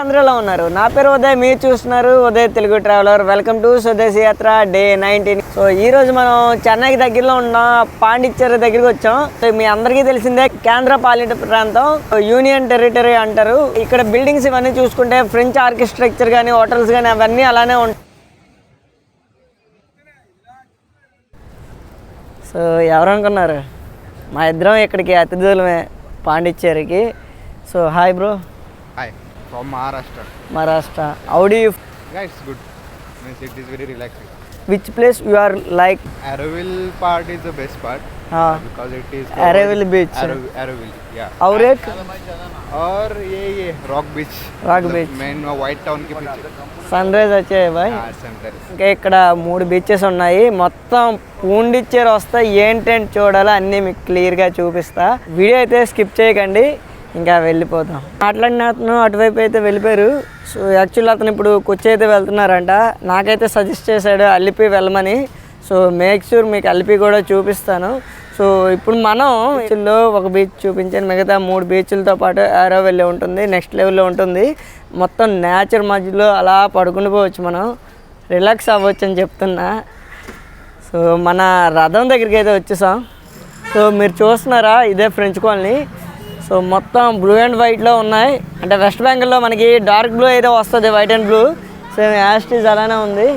అందరూ ఎలా ఉన్నారు. నా పేరు ఉదయ్ మీరు చూస్తున్నారు Uday Telugu traveller. Welcome to స్వదేశీ యాత్ర డే నైన్టీన్. సో ఈ రోజు మనం చెన్నైకి దగ్గరలో ఉన్న పాండిచ్చేరి దగ్గరికి వచ్చాం. సో మీ అందరికీ తెలిసిందే కేంద్ర పాలిట ప్రాంతం. యూనియన్ టెరిటరీ అంటారు. ఇక్కడ బిల్డింగ్స్ ఇవన్నీ చూసుకుంటే ఫ్రెంచ్ ఆర్కిస్ట్రక్చర్ కానీ హోటల్స్ కానీ అవన్నీ అలానే ఉంటాయి సో ఎవరనుకున్నారు మా ఇద్దరం ఇక్కడికి అతిథులమే పాండిచ్చేరికి. So hi bro hi from Maharashtra. Maharashtra howdy Yeah, it's good. Means it is very relaxing. Which place you are like Araville part is the best part because it is covered- Araville beach. Arav- Araville, yeah. ఔరేక్ और ये ये rock beach. Rock मतलब beach. Main white town के पीछे. Sun rise వచ్చాయి bye हाँ, sunrise. ఇంకా ఇక్కడ మూడు బీచెస్ ఉన్నాయి మొత్తం పూండిచ్చేరి వస్తే ఏంటంటే చూడాలో అన్నీ మీకు క్లియర్గా చూపిస్తా వీడియో అయితే స్కిప్ చేయకండి ఇంకా వెళ్ళిపోతాం. మాట్లాడిన అతను అటువైపు అయితే వెళ్ళిపోయారు. సో యాక్చువల్ అతను ఇప్పుడు కొచ్చి అయితే వెళ్తున్నారంట. నాకైతే సజెస్ట్ చేశాడు అల్లిపి వెళ్ళమని. సో మేక్ షూర్ మీకు అల్లిపి కూడా చూపిస్తాను. సో ఇప్పుడు మనం బీచ్లో ఒక బీచ్ చూపించాను. మిగతా మూడు బీచ్లతో పాటు ఆరో వెళ్ళి ఉంటుంది. నెక్స్ట్ లెవెల్లో ఉంటుంది. మొత్తం నేచర్ మధ్యలో అలా పడుకుని పోవచ్చు మనం. రిలాక్స్ అవ్వచ్చు అని చెప్తున్నా. సో మన రథం దగ్గరికి అయితే వచ్చేసాం. సో మీరు చూస్తున్నారా? ఇదే ఫ్రెంచ్ కాలనీ సో మొత్తం బ్లూ అండ్ వైట్లో ఉన్నాయి. అంటే వెస్ట్ బెంగాల్లో మనకి డార్క్ బ్లూ అయితే వస్తుంది white and blue same as this అలానే ఉంది.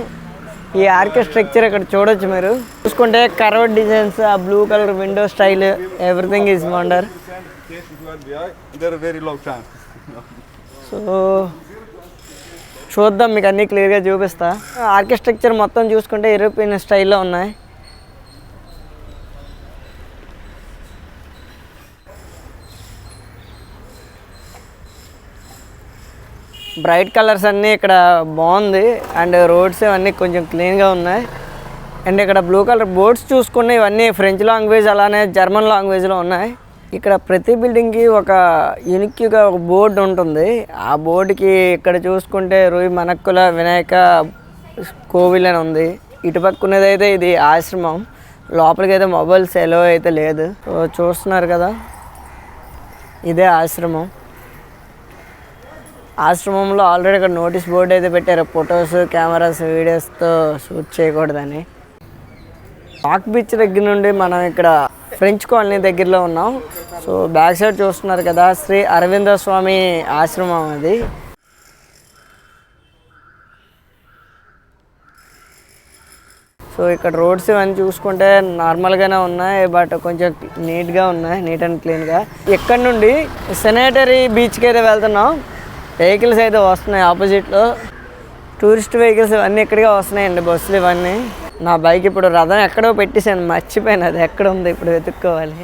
ఈ ఆర్కిస్ట్రక్చర్ ఇక్కడ చూడొచ్చు మీరు. చూసుకుంటే కర్వ్ డిజైన్స్ ఆ blue colour window style everything is wonder. So చూద్దాం మీకు అన్నీ క్లియర్గా చూపిస్తా. ఆర్కిస్ట్రక్చర్ మొత్తం చూసుకుంటే యూరోపియన్ స్టైల్లో ఉన్నాయి. బ్రైట్ కలర్స్ అన్నీ ఇక్కడ బాగుంది. అండ్ రోడ్స్ ఇవన్నీ కొంచెం క్లీన్గా ఉన్నాయి. అండ్ ఇక్కడ బ్లూ కలర్ బోర్డ్స్ చూసుకున్న ఇవన్నీ ఫ్రెంచ్ లాంగ్వేజ్ అలానే జర్మన్ లాంగ్వేజ్లో ఉన్నాయి. ఇక్కడ ప్రతి బిల్డింగ్కి ఒక యూనిక్గా ఒక బోర్డు ఉంటుంది. ఆ బోర్డుకి ఇక్కడ చూసుకుంటే రూయి మనక్కుల వినాయక కోవిల్ అని ఉంది. ఇటు ఉన్నదైతే ఇది ఆశ్రమం. లోపలికి అయితే మొబైల్ సెలవు అయితే లేదు. సో చూస్తున్నారు కదా? ఇదే ఆశ్రమం. ఆశ్రమంలో ఆల్రెడీ ఇక్కడ నోటీస్ బోర్డు అయితే పెట్టారు. ఫొటోస్ కెమెరాస్ వీడియోస్తో షూట్ చేయకూడదని. పాక్ బీచ్ దగ్గర నుండి మనం ఇక్కడ ఫ్రెంచ్ కాలనీ దగ్గరలో ఉన్నాం. సో బ్యాక్ సైడ్ చూస్తున్నారు కదా శ్రీ అరవింద స్వామి ఆశ్రమం అది. సో ఇక్కడ రోడ్స్ ఇవన్నీ చూసుకుంటే నార్మల్గానే ఉన్నాయి బట్ కొంచెం నీట్గా ఉన్నాయి నీట్ అండ్ క్లీన్గా ఇక్కడ నుండి? సెనేటరీ బీచ్కి అయితే వెళ్తున్నాం. వెహికల్స్ అయితే వస్తున్నాయి ఆపోజిట్లో. టూరిస్ట్ వెహికల్స్ ఇవన్నీ ఇక్కడికే వస్తున్నాయండి బస్సులు ఇవన్నీ. నా బైక్ ఇప్పుడు రథం ఎక్కడో పెట్టేశాను మర్చిపోయాను అది ఎక్కడ ఉంది ఇప్పుడు వెతుక్కోవాలి.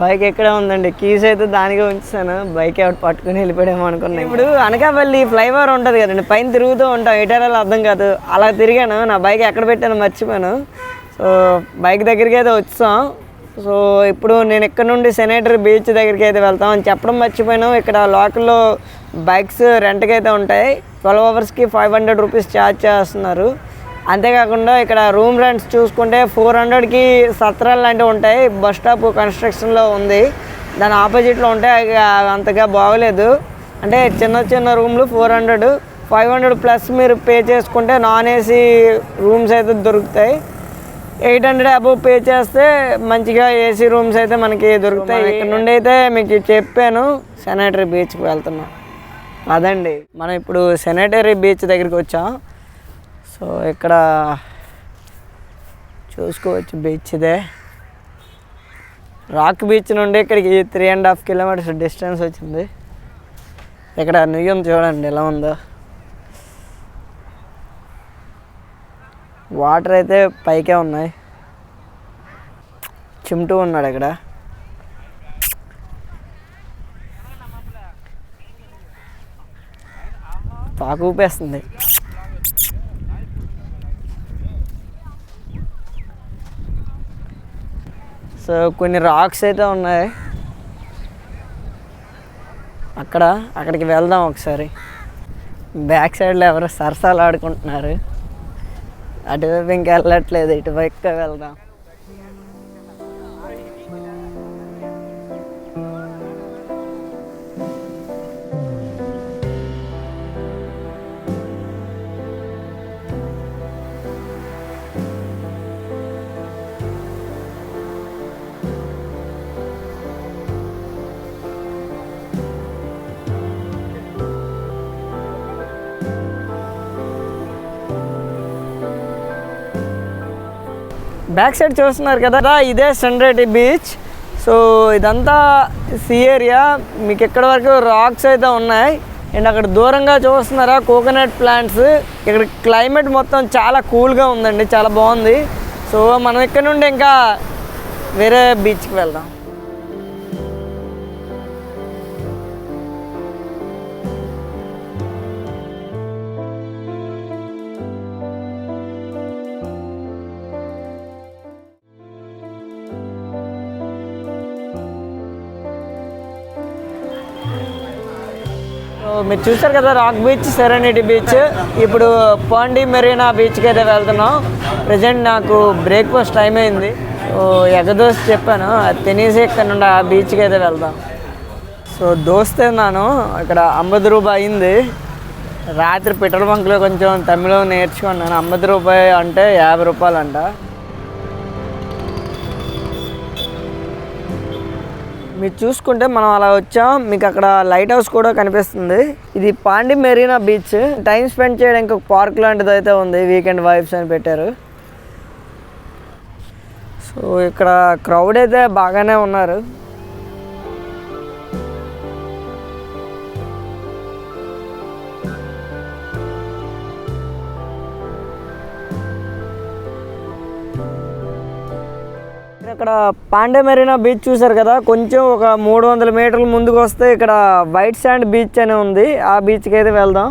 బైక్ ఎక్కడ ఉందండి? కీస్ అయితే దానికే ఉంచాను బైక్ ఎవరు పట్టుకుని వెళ్ళిపోయామో అనుకున్నాను. ఇప్పుడు అనకాపల్లి ఫ్లైఓవర్ ఉంటుంది కదండి పైన తిరుగుతూ ఉంటాం ఎటారాలు అర్థం కాదు. అలా తిరిగాను నా బైక్ ఎక్కడ పెట్టాను మర్చిపోయాను. సో బైక్ దగ్గరికి అయితే వచ్చాం. సో ఇప్పుడు నేను ఇక్కడ నుండి సెనేటర్ బీచ్ దగ్గరికి అయితే వెళ్తాం అని చెప్పడం మర్చిపోయాను. ఇక్కడ లోకల్లో బైక్స్ రెంట్కి అయితే ఉంటాయి. ట్వెల్వ్ అవర్స్కి ఫైవ్ హండ్రెడ్ రూపీస్ ఛార్జ్ చేస్తున్నారు. అంతేకాకుండా ఇక్కడ రూమ్ రెంట్స్ చూసుకుంటే ఫోర్ హండ్రెడ్కి సత్రాలు లాంటివి ఉంటాయి. బస్ స్టాప్ కన్స్ట్రక్షన్లో ఉంది. దాని ఆపోజిట్లో ఉంటాయి అవి అంతగా బాగోలేదు. అంటే చిన్న చిన్న రూమ్లు four hundred. Five hundred plus మీరు పే చేసుకుంటే నాన్ ఏసీ రూమ్స్ అయితే దొరుకుతాయి. ఎయిట్ హండ్రెడ్ అబవ్ పే చేస్తే మంచిగా ఏసీ రూమ్స్ అయితే మనకి దొరుకుతాయి. ఇక్కడ నుండి అయితే మీకు చెప్పాను సెనేటరీ బీచ్కి వెళ్తున్నాం. అదండి. మనం ఇప్పుడు సెనేటరీ బీచ్ దగ్గరికి వచ్చాం. సో ఇక్కడ చూసుకోవచ్చు బీచ్ ఇదే. రాక్ బీచ్ నుండి ఇక్కడికి three and half kilometres distance వచ్చింది. ఇక్కడ నుయ్యం చూడండి ఎలా ఉందో. వాటర్ అయితే పైకే ఉన్నాయి. చిమ్టూ ఉన్నాడు ఇక్కడ తాకు ఊపేస్తుంది. సో కొన్ని రాక్స్ అయితే ఉన్నాయి. అక్కడ అక్కడికి వెళ్దాం ఒకసారి. బ్యాక్ సైడ్లో ఎవరో సరసాలు ఆడుకుంటున్నారు. అటువైపు ఇంకెళ్ళట్లేదు వెళ్ళట్లేదు ఇటువైపుగా వెళ్దాం. బ్యాక్ సైడ్ చూస్తున్నారు కదా ఇదే సన్రెడ్డి బీచ్. సో ఇదంతా సీ ఏరియా. మీకు ఎక్కడి వరకు రాక్స్ అయితే ఉన్నాయి. అండ్ అక్కడ దూరంగా చూస్తున్నారా కోకోనట్ ప్లాంట్స్. ఇక్కడ క్లైమేట్ మొత్తం చాలా కూల్గా ఉందండి చాలా బాగుంది. సో మనం ఇక్కడ నుండి ఇంకా వేరే బీచ్కి వెళ్దాం. మీరు చూసారు కదా రాక్ బీచ్ సెరెనిటీ బీచ్ ఇప్పుడు పాండి మెరీనా బీచ్కి అయితే వెళ్తున్నాం. ప్రజెంట్ నాకు బ్రేక్ఫాస్ట్ టైం అయింది. ఎగదోస్ చెప్పాను. అది తినేసి ఇక్కడ నుండి ఆ బీచ్కి అయితే వెళ్దాం. సో దోస్తే తిన్నాను. ఇక్కడ అంబది రూపాయి అయింది. రాత్రి పెట్రోల్ బంక్లో కొంచెం తమిళం నేర్చుకున్నాను. అంబది రూపాయి అంటే యాభై రూపాయలు మీరు చూసుకుంటే మనం అలా వచ్చాం. మీకు అక్కడ లైట్ హౌస్ కూడా కనిపిస్తుంది. ఇది Pondy Marina beach. Time spend చేయడానికి ఒక పార్క్ లాంటిది అయితే ఉంది. వీకెండ్ వైబ్స్ అని పెట్టారు. సో ఇక్కడ క్రౌడ్ అయితే బాగానే ఉన్నారు. ఇక్కడ పాండే మెరీనా బీచ్ చూసారు కదా కొంచెం ఒక మూడు వందల మీటర్ల ముందుకు వస్తే ఇక్కడ వైట్ శాండ్ బీచ్ అని ఉంది. ఆ బీచ్కి అయితే వెళ్దాం.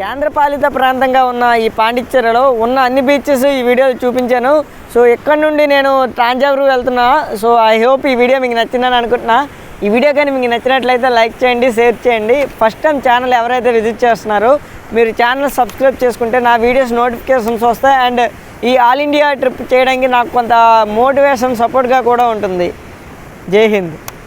కేంద్రపాలిత ప్రాంతంగా ఉన్న ఈ పాండిచ్చేరిలో ఉన్న అన్ని బీచెస్ ఈ వీడియోలో చూపించాను. సో ఇక్కడ నుండి నేను టాంజావూరు వెళ్తున్నా. సో ఐ హోప్ ఈ వీడియో మీకు నచ్చిందని అనుకుంటున్నా. ఈ వీడియో కానీ మీకు నచ్చినట్లయితే లైక్ చేయండి షేర్ చేయండి. ఫస్ట్ టైం ఛానల్ ఎవరైతే విజిట్ చేస్తున్నారో మీరు ఛానల్ సబ్స్క్రైబ్ చేసుకుంటే నా వీడియోస్ నోటిఫికేషన్స్ వస్తాయి. అండ్ ఈ ఆల్ ఇండియా ట్రిప్ చేయడానికి నాకు కొంత మోటివేషన్ సపోర్ట్గా కూడా ఉంటుంది. జై హింద్.